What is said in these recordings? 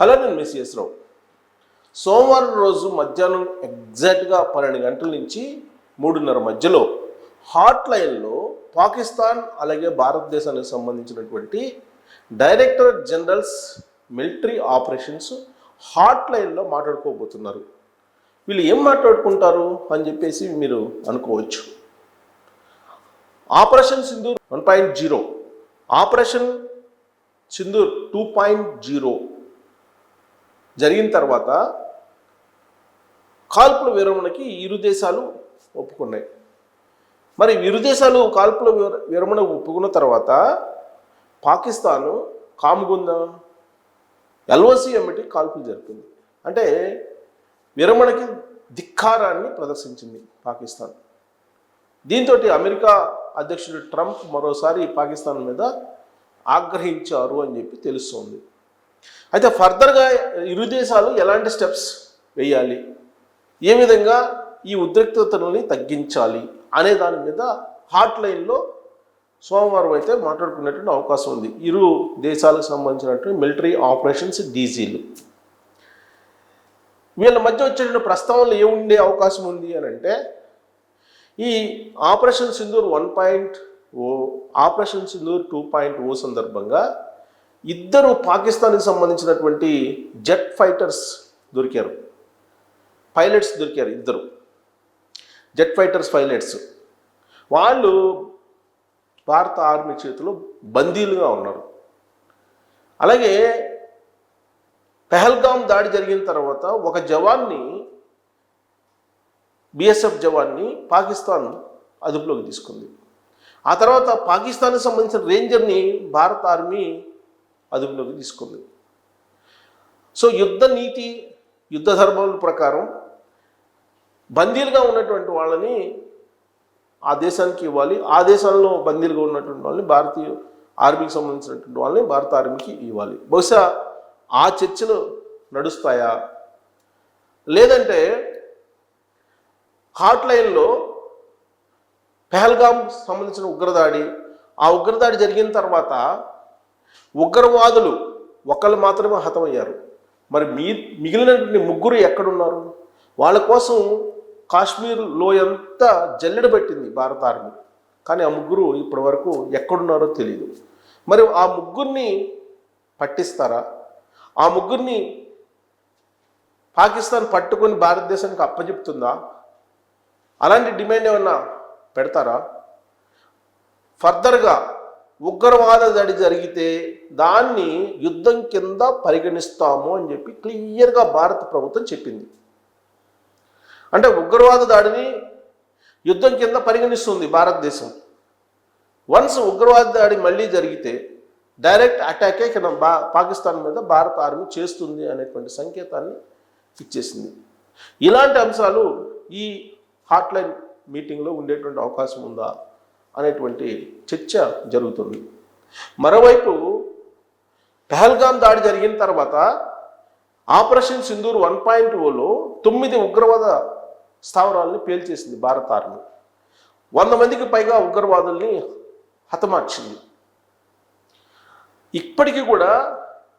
Hello నేను miss రావు సోమవారం రోజు మధ్యాహ్నం ఎగ్జాక్ట్గా పన్నెండు గంటల నుంచి మూడున్నర మధ్యలో హాట్ లైన్లో పాకిస్తాన్ అలాగే భారతదేశానికి సంబంధించినటువంటి director generals military operations hot లైన్లో మాట్లాడుకోబోతున్నారు. వీళ్ళు ఏం మాట్లాడుకుంటారు అని చెప్పేసి మీరు అనుకోవచ్చు. Operation Sindoor one point zero operation Sindoor two point zero జరిగిన తర్వాత కాల్పుల విరమణకి ఇరు దేశాలు ఒప్పుకున్నాయి. మరి ఇరు దేశాలు కాల్పుల విర- విరమణ ఒప్పుకున్న తర్వాత పాకిస్తాను కాముగుందా? ఎల్ఓసి ఎమ్మటి కాల్పులు జరిపింది. అంటే విరమణకి ధిక్కారాన్ని ప్రదర్శించింది పాకిస్తాన్. దీంతో అమెరికా అధ్యక్షుడు ట్రంప్ మరోసారి పాకిస్తాన్ మీద ఆగ్రహించారు అని చెప్పి తెలుస్తోంది. అయితే ఫర్దర్గా ఇరు దేశాలు ఎలాంటి స్టెప్స్ వేయాలి? ఏ విధంగా ఈ ఉద్రిక్తతలని తగ్గించాలి? అనే దాని మీద హాట్ లైన్లో సోమవారం అయితే మాట్లాడుకునేటువంటి అవకాశం ఉంది. ఇరు దేశాలకు సంబంధించినటువంటి మిలిటరీ ఆపరేషన్స్ డీజీలు. వీళ్ళ మధ్య వచ్చేటువంటి ప్రస్తావనలు ఏముండే అవకాశం ఉంది అని అంటే ఈ operation Sindoor one point O operation Sindoor two point O సందర్భంగా ఇద్దరు పాకిస్తాన్కి సంబంధించినటువంటి జెట్ ఫైటర్స్ దొరికారు. పైలట్స్ దొరికారు ఇద్దరు. Jet fighters pilots. వాళ్ళు భారత ఆర్మీ చేతిలో బందీలుగా ఉన్నారు. అలాగే పెహల్గాం దాడి జరిగిన తర్వాత ఒక జవాన్ని బిఎస్ఎఫ్ జవాన్ని పాకిస్తాన్ అదుపులోకి తీసుకుంది. ఆ తర్వాత పాకిస్తాన్కి సంబంధించిన రేంజర్ని భారత ఆర్మీ అదుపులోకి తీసుకుంది. సో యుద్ధ నీతి యుద్ధ ధర్మముల ప్రకారం బందీలుగా ఉన్నటువంటి వాళ్ళని ఆ దేశానికి ఇవ్వాలి. ఆ దేశాల్లో బందీలుగా ఉన్నటువంటి వాళ్ళని భారతీయ ఆర్మీకి సంబంధించినటువంటి వాళ్ళని భారత ఆర్మీకి ఇవ్వాలి. బహుశా ఆ చర్చలు నడుస్తాయా? లేదంటే హాట్ లైన్లో పెహల్గాం సంబంధించిన ఉగ్రదాడి ఆ ఉగ్రదాడి జరిగిన తర్వాత ఉగ్రవాదులు ఒకళ్ళు మాత్రమే హతమయ్యారు. మరి మీ మిగిలినటువంటి ముగ్గురు ఎక్కడున్నారు? వాళ్ళ కోసం కాశ్మీర్ లోయంతా జల్లెడ పెట్టింది భారత ఆర్మీ. కానీ ఆ ముగ్గురు ఇప్పటి వరకు ఎక్కడున్నారో తెలియదు మరి ఆ ముగ్గురిని పట్టిస్తారా? ఆ ముగ్గురిని పాకిస్తాన్ పట్టుకొని భారతదేశానికి అప్పచెప్తుందా అలాంటి డిమాండ్ ఏమన్నా పెడతారా? ఫర్దర్గా ఉగ్రవాద దాడి జరిగితే దాన్ని యుద్ధం కింద పరిగణిస్తాము అని చెప్పి క్లియర్గా భారత ప్రభుత్వం చెప్పింది. అంటే ఉగ్రవాద దాడిని యుద్ధం కింద పరిగణిస్తుంది భారతదేశం. వన్స్ ఉగ్రవాద దాడి మళ్ళీ జరిగితే డైరెక్ట్ అటాకే ఇక్కడ బా పాకిస్తాన్ మీద భారత ఆర్మీ చేస్తుంది అనేటువంటి సంకేతాన్ని ఇచ్చేసింది. ఇలాంటి అంశాలు ఈ హాట్లైన్ మీటింగ్లో ఉండేటువంటి అవకాశం ఉందా? అనేటువంటి చర్చ జరుగుతుంది. మరోవైపు పెహల్గాం దాడి జరిగిన తర్వాత ఆపరేషన్ సింధూర్ వన్ పాయింట్ ఓలో తొమ్మిది ఉగ్రవాద స్థావరాలని పేల్చేసింది భారత ఆర్మీ. వంద మందికి పైగా ఉగ్రవాదుల్ని హతమార్చింది. ఇప్పటికీ కూడా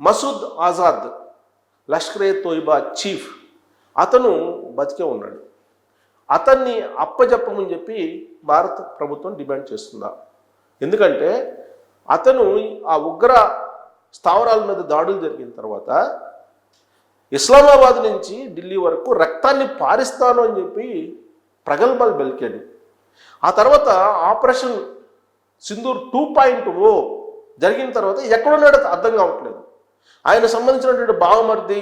మసూద్ ఆజాద్ లష్కరే తోయిబా చీఫ్ అతను బతికే ఉన్నాడు. అతన్ని అప్పజెప్పమని చెప్పి భారత ప్రభుత్వం డిమాండ్ చేస్తుందా? ఎందుకంటే అతను ఆ ఉగ్ర స్థావరాల మీద దాడులు జరిగిన తర్వాత ఇస్లామాబాద్ నుంచి ఢిల్లీ వరకు రక్తాన్ని పారిస్తాను అని చెప్పి ప్రగల్భాలు బెలికాడు ఆ తర్వాత operation Sindoor two point O జరిగిన తర్వాత ఎక్కడున్నాడో అర్థం కావట్లేదు. ఆయన సంబంధించినటువంటి బావమర్ది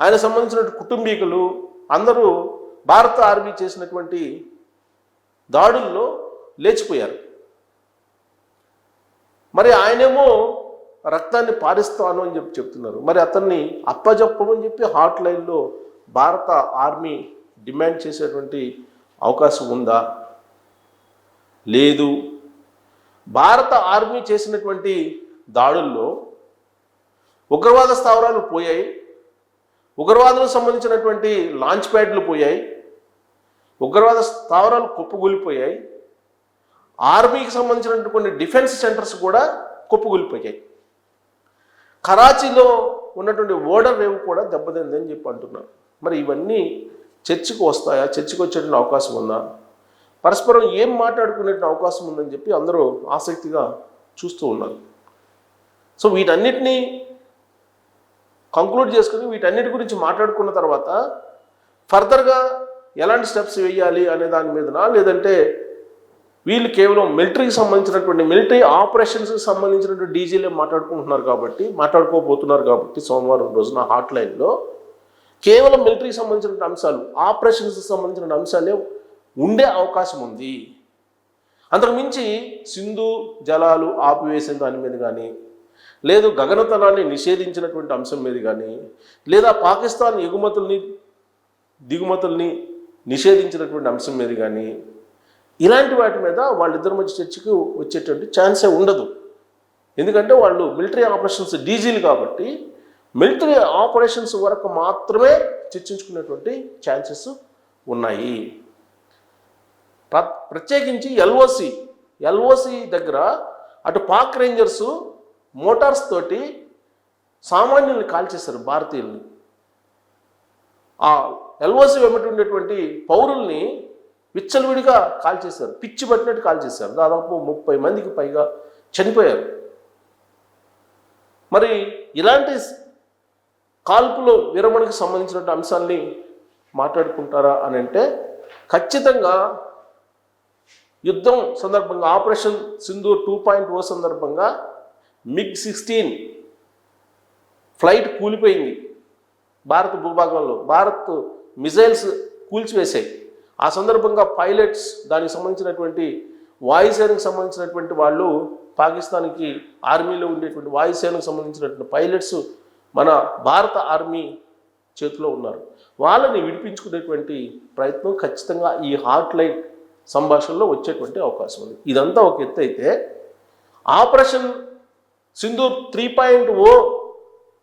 ఆయన సంబంధించినటువంటి కుటుంబీకులు అందరూ భారత ఆర్మీ చేసినటువంటి దాడుల్లో లేచిపోయారు. మరి ఆయనేమో రక్తాన్ని పారిస్తాను అని చెప్పి చెప్తున్నారు. మరి అతన్ని అప్పజెప్పమని చెప్పి హాట్ లైన్లో భారత ఆర్మీ డిమాండ్ చేసేటువంటి అవకాశం ఉందా? లేదు. భారత ఆర్మీ చేసినటువంటి దాడుల్లో ఉగ్రవాద స్థావరాలు పోయాయి. ఉగ్రవాదులకు సంబంధించినటువంటి లాంచ్ ప్యాడ్లు పోయాయి. ఉగ్రవాద స్థావరాలు కుప్పగూలిపోయాయి ఆర్మీకి సంబంధించినటువంటి కొన్ని డిఫెన్స్ సెంటర్స్ కూడా కుప్పగూలిపోయాయి కరాచీలో ఉన్నటువంటి ఓడర్ రేవు కూడా దెబ్బతిందని చెప్పి అంటున్నారు. మరి ఇవన్నీ చర్చకు వస్తాయా? చర్చకు వచ్చేటువంటి అవకాశం ఉందా? పరస్పరం ఏం మాట్లాడుకునే అవకాశం ఉందని చెప్పి అందరూ ఆసక్తిగా చూస్తూ ఉన్నారు. సో వీటన్నిటినీ కంక్లూడ్ చేసుకుని వీటన్నిటి గురించి మాట్లాడుకున్న తర్వాత ఫర్దర్గా ఎలాంటి స్టెప్స్ వేయాలి అనే దాని మీదనా? లేదంటే వీళ్ళు కేవలం మిలిటరీకి సంబంధించినటువంటి మిలిటరీ ఆపరేషన్స్కి సంబంధించినటువంటి డీజీలే మాట్లాడుకుంటున్నారు కాబట్టి మాట్లాడుకోబోతున్నారు కాబట్టి సోమవారం రోజున హాట్ లైన్లో కేవలం మిలిటరీకి సంబంధించిన అంశాలు ఆపరేషన్స్కి సంబంధించిన అంశాలే ఉండే అవకాశం ఉంది. అంతకుమించి సింధు జలాలు ఆపివేసిన దాని మీద కానీ లేదు గగనతలాన్ని నిషేధించినటువంటి అంశం మీద కానీ లేదా పాకిస్తాన్ ఎగుమతుల్ని దిగుమతుల్ని నిషేధించినటువంటి అంశం మీద కానీ ఇలాంటి వాటి మీద వాళ్ళిద్దరి మధ్య చర్చకు వచ్చేటువంటి ఛాన్సే ఉండదు. ఎందుకంటే వాళ్ళు మిలిటరీ ఆపరేషన్స్ డీజీలు కాబట్టి మిలిటరీ ఆపరేషన్స్ వరకు మాత్రమే చర్చించుకునేటువంటి ఛాన్సెస్ ఉన్నాయి. ప్ర- ప్రత్యేకించి ఎల్ఓసి ఎల్ఓసి దగ్గర అటు పాక్ రేంజర్స్ మోటార్స్ తోటి సామాన్యుల్ని కాల్చేశారు భారతీయుల్ని. ఆ ఎల్ఓసి వెంబడి ఉండేటువంటి పౌరుల్ని విచ్చలవిడిగా కాల్చేశారు పిచ్చి పట్టినట్టు కాల్చేశారు దాదాపు ముప్పై మందికి పైగా చనిపోయారు. మరి ఇలాంటి కాల్పులు విరమణకు సంబంధించిన అంశాల్ని మాట్లాడుకుంటారా అని అంటే ఖచ్చితంగా యుద్ధం సందర్భంగా operation Sindoor two point O సందర్భంగా మిగ్ సిక్స్టీన్ ఫ్లైట్ కూలిపోయింది. భారత భూభాగంలో భారత్ మిజైల్స్ కూల్చివేశాయి. ఆ సందర్భంగా పైలట్స్ దానికి సంబంధించినటువంటి వాయుసేనకు సంబంధించినటువంటి వాళ్ళు పాకిస్తాన్కి ఆర్మీలో ఉండేటువంటి వాయుసేనకు సంబంధించినటువంటి పైలట్స్ మన భారత ఆర్మీ చేతిలో ఉన్నారు. వాళ్ళని విడిపించుకునేటువంటి ప్రయత్నం ఖచ్చితంగా ఈ హాట్ లైన్ సంభాషణలో వచ్చేటువంటి అవకాశం ఉంది. ఇదంతా ఒక ఎత్తు అయితే operation Sindhu three point O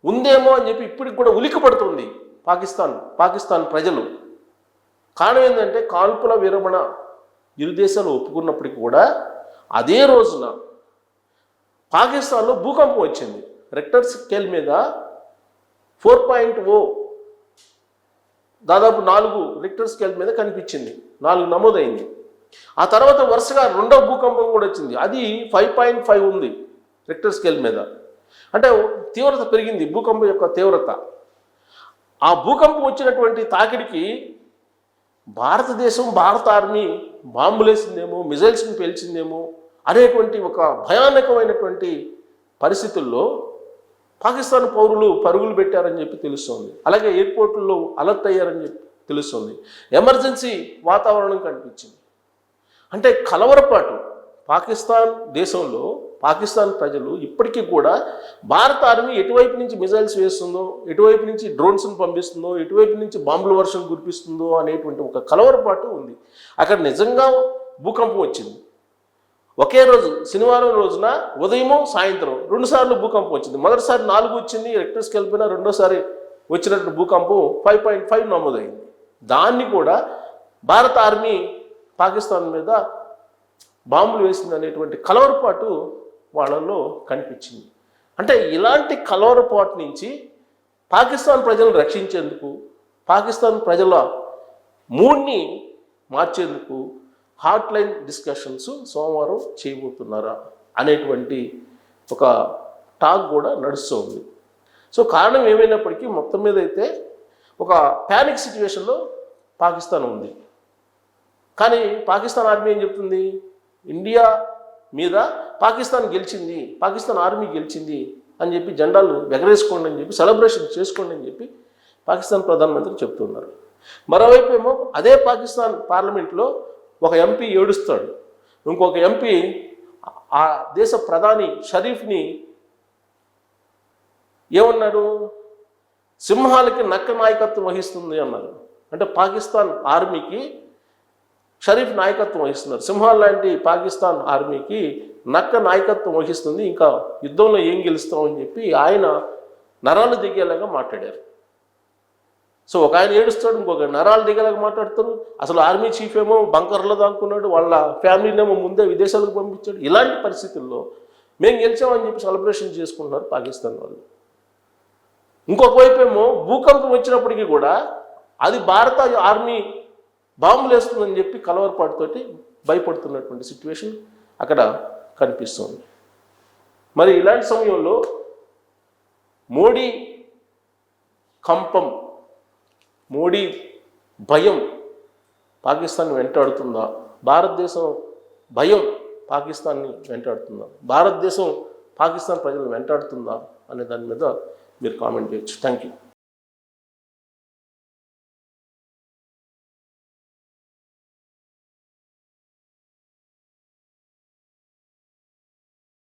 ఉందేమో అని చెప్పి ఇప్పటికి కూడా ఉలిక్కి పడుతుంది పాకిస్తాన్ పాకిస్తాన్ ప్రజలు. కారణం ఏంటంటే కాల్పుల విరమణ ఇరు దేశాలు ఒప్పుకున్నప్పటికీ కూడా అదే రోజున పాకిస్తాన్లో భూకంపం వచ్చింది. రెక్టర్ స్కేల్ మీద ఫోర్ పాయింట్ ఓ దాదాపు నాలుగు రిక్టర్ స్కేల్ మీద కనిపించింది. నాలుగు నమోదైంది. ఆ తర్వాత వరుసగా రెండో భూకంపం కూడా వచ్చింది. అది ఫైవ్ పాయింట్ ఫైవ్ ఉంది రిక్టర్ స్కేల్ మీద. అంటే తీవ్రత పెరిగింది భూకంపం యొక్క తీవ్రత. ఆ భూకంపం వచ్చినటువంటి తాకిడికి భారతదేశం భారత ఆర్మీ బాంబులేసిందేమో మిజైల్స్ని పేల్చిందేమో అనేటువంటి ఒక భయానకమైనటువంటి పరిస్థితుల్లో పాకిస్తాన్ పౌరులు పరుగులు పెట్టారని చెప్పి తెలుస్తోంది. అలాగే ఎయిర్పోర్టుల్లో అలర్ట్ అయ్యారని చెప్పి తెలుస్తుంది. ఎమర్జెన్సీ వాతావరణం కనిపించింది. అంటే కలవరపాటు పాకిస్తాన్ దేశంలో పాకిస్తాన్ ప్రజలు ఇప్పటికీ కూడా భారత ఆర్మీ ఎటువైపు నుంచి మిజైల్స్ వేస్తుందో ఎటువైపు నుంచి డ్రోన్స్ను పంపిస్తుందో ఎటువైపు నుంచి బాంబుల వర్షం కురిపిస్తుందో అనేటువంటి ఒక కలవరపాటు ఉంది. అక్కడ నిజంగా భూకంపం వచ్చింది. ఒకే రోజు శనివారం రోజున ఉదయము సాయంత్రం రెండుసార్లు భూకంపం వచ్చింది. మొదటిసారి నాలుగు వచ్చింది రెక్టర్స్కి వెళ్ళిపోయినా రెండోసారి వచ్చినటువంటి భూకంపం ఫైవ్ పాయింట్ ఫైవ్ నమోదైంది. దాన్ని కూడా భారత ఆర్మీ పాకిస్తాన్ మీద బాంబులు వేసింది అనేటువంటి కలవరపాటు వాళ్ళల్లో కనిపించింది. అంటే ఇలాంటి కలవరపాటు నుంచి పాకిస్తాన్ ప్రజలను రక్షించేందుకు పాకిస్తాన్ ప్రజల మూడ్ని మార్చేందుకు హాట్ లైన్ డిస్కషన్స్ సోమవారం చేయబోతున్నారా అనేటువంటి ఒక టాక్ కూడా నడుస్తుంది సో కారణం ఏమైనప్పటికీ మొత్తం మీద అయితే ఒక ప్యానిక్ సిచ్యువేషన్లో పాకిస్తాన్ ఉంది. కానీ పాకిస్తాన్ ఆర్మీ ఏం చెప్తుంది? ఇండియా మీద పాకిస్తాన్ గెలిచింది పాకిస్తాన్ ఆర్మీ గెలిచింది అని చెప్పి జెండాలు ఎగరేసుకోండి అని చెప్పి సెలబ్రేషన్ చేసుకోండి అని చెప్పి పాకిస్తాన్ ప్రధానమంత్రి చెప్తున్నారు. మరోవైపు ఏమో అదే పాకిస్తాన్ పార్లమెంట్లో ఒక ఎంపీ ఏడుస్తాడు. ఇంకొక ఎంపీ ఆ దేశ ప్రధాని షరీఫ్ని ఏమన్నాడు? సింహాలకి నక్క నాయకత్వం వహిస్తుంది అన్నారు. అంటే పాకిస్తాన్ ఆర్మీకి షరీఫ్ నాయకత్వం వహిస్తున్నారు. సింహాల్ లాంటి పాకిస్తాన్ ఆర్మీకి నక్క నాయకత్వం వహిస్తుంది. ఇంకా యుద్ధంలో ఏం గెలుస్తామని చెప్పి ఆయన నరాలు దిగేలాగా మాట్లాడారు. సో ఒక ఆయన ఏడుస్తాడు ఇంకొక నరాలు దిగేలాగా మాట్లాడతారు. అసలు ఆర్మీ చీఫ్ ఏమో బంకర్లో దాక్కున్నాడు వాళ్ళ ఫ్యామిలీనేమో ముందే విదేశాలకు పంపించాడు. ఇలాంటి పరిస్థితుల్లో మేము గెలిచామని చెప్పి సెలబ్రేషన్ చేసుకుంటున్నారు పాకిస్తాన్ వాళ్ళు. ఇంకొక వైపు ఏమో భూకంపం వచ్చినప్పటికీ కూడా అది భారత ఆర్మీ బాంబులు వేస్తుందని చెప్పి కలవరపాటుతోటి భయపడుతున్నటువంటి సిచ్యువేషన్ అక్కడ కనిపిస్తుంది. మరి ఇలాంటి సమయంలో మోడీ కంపం మోడీ భయం పాకిస్తాన్ వెంటాడుతుందా? భారతదేశం భయం పాకిస్తాన్ని వెంటాడుతుందా? భారతదేశం పాకిస్తాన్ ప్రజలను వెంటాడుతుందా? అనే దాని మీద మీరు కామెంట్ చేయొచ్చు. Thank you